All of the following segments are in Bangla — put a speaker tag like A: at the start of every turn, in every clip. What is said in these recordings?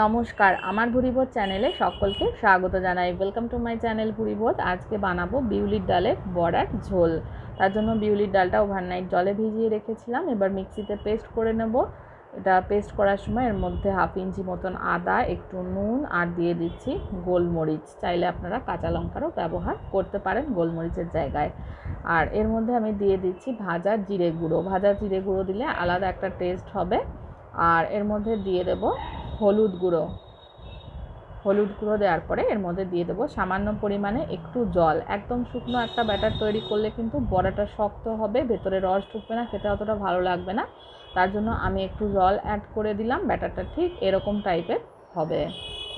A: নমস্কার, আমার ভুরিভোজ চ্যানেলে সকলকে স্বাগত জানাই। ওয়েলকাম টু মাই চ্যানেল ভুরিভোজ আজকে বানাবো বিউলির ডালের বড়ার ঝোল। তার জন্য বিউলির ডালটা ওভারনাইট জলে ভিজিয়ে রেখেছিলাম। এবার মিক্সিতে পেস্ট করে নেব। এটা পেস্ট করার সময় এর মধ্যে হাফ ইঞ্চি মতন আদা, একটু নুন আর দিয়ে দিচ্ছি গোলমরিচ। চাইলে আপনারা কাঁচা লঙ্কারও ব্যবহার করতে পারেন গোলমরিচের জায়গায়। আর এর মধ্যে আমি দিয়ে দিচ্ছি ভাজা জিরে গুঁড়ো। ভাজা জিরে গুঁড়ো দিলে আলাদা একটা টেস্ট হবে। আর এর মধ্যে দিয়ে দেব হলুদ গুঁড়ো। হলুদ গুঁড়ো দেওয়ার পরে এর মধ্যে দিয়ে দেবো সামান্য পরিমাণে একটু জল। একদম শুকনো একটা ব্যাটার তৈরি করলে কিন্তু বড়াটা শক্ত হবে, ভেতরে রস ঢুকবে না, খেতে অতটা ভালো লাগবে না। তার জন্য আমি একটু জল অ্যাড করে দিলাম, ব্যাটারটা ঠিক এরকম টাইপের হবে।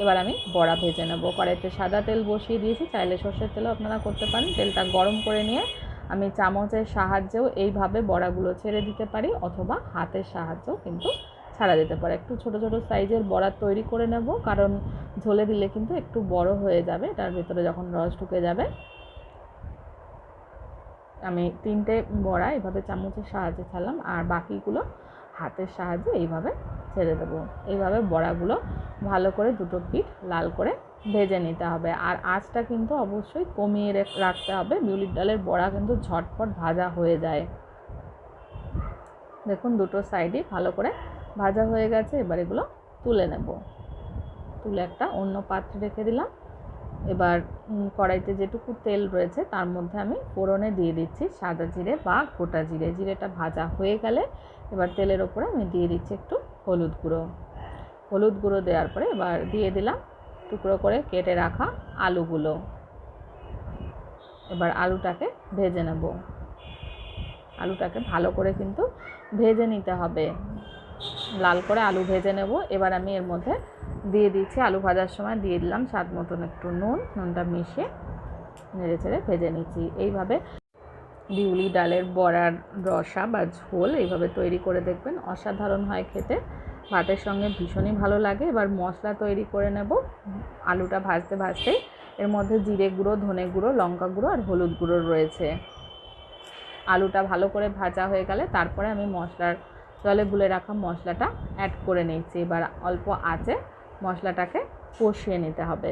A: এবার আমি বড়া ভেজে নেব। কড়াইতে সাদা তেল বসিয়ে দিয়েছি, চাইলে সর্ষের তেলও আপনারা করতে পারেন। তেলটা গরম করে নিয়ে আমি চামচের সাহায্যেও এইভাবে বড়াগুলো ছেড়ে দিতে পারি, অথবা হাতের সাহায্যেও কিন্তু ছাড়া যেতে পারে। একটু ছোট ছোট সাইজের বড়া তৈরি করে নেব, কারণ ঝোলে দিলে কিন্তু একটু বড় হয়ে যাবে, তার ভেতরে যখন রস ঢুকে যাবে। আমি তিনটে বড়া এভাবে চামচের সাহায্যে ছাড়লাম, আর বাকিগুলো হাতের সাহায্যে এইভাবে ছেড়ে দেবো। এইভাবে বড়াগুলো ভালো করে দুটো পিঠ লাল করে ভেজে নিতে হবে, আর আঁচটা কিন্তু অবশ্যই কমিয়ে রাখতে হবে। বিউলির ডালের বড়া কিন্তু ঝটপট ভাজা হয়ে যায়। দেখুন দুটো সাইডই ভালো করে ভাজা হয়ে গেছে, এবার এগুলো তুলে নেব। তুলে একটা অন্য পাত্রে রেখে দিলাম। এবার কড়াইতে যেটুকু তেল রয়েছে, তার মধ্যে আমি ফোড়নে দিয়ে দিচ্ছি সাদা জিরে বা গোটা জিরে। জিরেটা ভাজা হয়ে গেলে এবার তেলের ওপরে আমি দিয়ে দিচ্ছি একটু হলুদ গুঁড়ো। হলুদ গুঁড়ো দেওয়ার পরে এবার দিয়ে দিলাম টুকরো করে কেটে রাখা আলুগুলো। এবার আলুটাকে ভেজে নেব। আলুটাকে ভালো করে কিন্তু ভেজে নিতে হবে। লাল করে আলু ভেজে নেব। এবার আমি এর মধ্যে দিয়ে দিচ্ছি আলু ভাজার সময় দিয়ে দিলাম স্বাদ মতন একটু নুন। নুনটা মিশিয়ে নেড়ে চেড়ে ভেজে নিচ্ছি। এইভাবে বিউলি ডালের বড়ার রসা বা ঝোল এইভাবে তৈরি করে দেখবেন। অসাধারণ হয় খেতে। ভাতের সঙ্গে ভীষণই ভালো লাগে। এবার মশলা তৈরি করে নেব। আলুটা ভাজতে ভাজতেই এর মধ্যে জিরে গুঁড়ো, ধনে গুঁড়ো, লঙ্কা গুঁড়ো আর হলুদ গুঁড়ো রয়েছে। আলুটা ভালো করে ভাজা হয়ে গেলে তারপরে আমি মশলার জলে গুলে রাখা মশলাটা অ্যাড করে নিচ্ছি এবার অল্প আঁচে মশলাটাকে কষিয়ে নিতে হবে।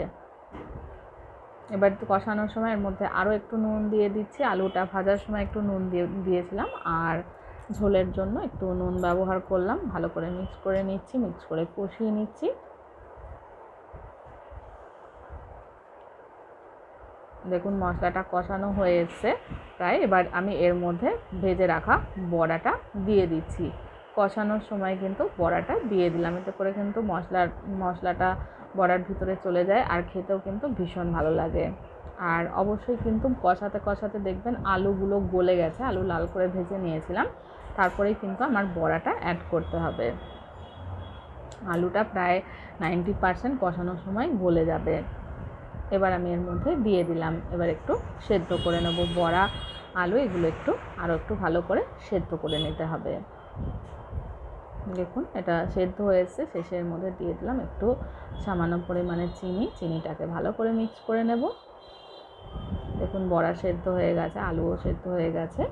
A: এবার কষানোর সময় এর মধ্যে আরও একটু নুন দিয়ে দিচ্ছি। আলুটা ভাজার সময় একটু নুন দিয়ে, দিয়েছিলাম। আর ঝোলের জন্য একটু নুন ব্যবহার করলাম। ভালো করে মিক্স করে নিচ্ছি মিক্স করে কষিয়ে নিচ্ছি। দেখুন মশলাটা কষানো হয়ে এসছে প্রায় এবার আমি এর মধ্যে ভেজে রাখা বড়াটা দিয়ে দিচ্ছি। কষানোর সময় কিন্তু বড়াটা দিয়ে দিলাম। এতে করে কিন্তু মশলার, মশলাটা বড়ার ভিতরে চলে যায় আর খেতেও কিন্তু ভীষণ ভালো লাগে। আর অবশ্যই কিন্তু কষাতে কষাতে দেখবেন আলুগুলো গলে গেছে, আলু লাল করে ভেজে নিয়েছিলাম। তারপরেই কিন্তু আমার বড়াটা অ্যাড করতে হবে। আলুটা প্রায় নাইনটি পারসেন্ট কষানোর সময় গলে যাবে। এবার আমি এর মধ্যে দিয়ে দিলাম। এবার একটু সেদ্ধ করে নেব। বড়া, আলু এগুলো একটু আরও একটু ভালো করে সেদ্ধ করে নিতে হবে। দেখুন, এটা সেদ্ধ হয়েছে শেষের মধ্যে দিয়ে দিলাম একটু সামান্য পরিমাণে চিনি। চিনিটাকে ভালো করে মিক্স করে নেব। দেখুন, বড়া সেদ্ধ হয়ে গেছে, আলুও সেদ্ধ হয়ে গেছে।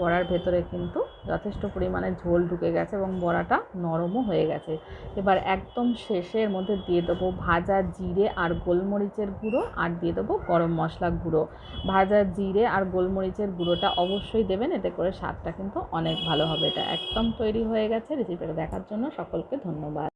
A: বড়ার ভেতরে কিন্তু যথেষ্ট পরিমাণে ঝোল ঢুকে গেছে এবং বড়াটা নরমও হয়ে গেছে। এবার একদম শেষের মধ্যে দিয়ে দেবো ভাজা জিরে আর গোলমরিচের গুঁড়ো আর দিয়ে দেবো গরম মশলা গুঁড়ো। ভাজা জিরে আর গোলমরিচের গুঁড়োটা অবশ্যই দেবেন, এতে করে স্বাদটা কিন্তু অনেক ভালো হবে। এটা একদম তৈরি হয়ে গেছে। রেসিপিটা দেখার জন্য সকলকে ধন্যবাদ।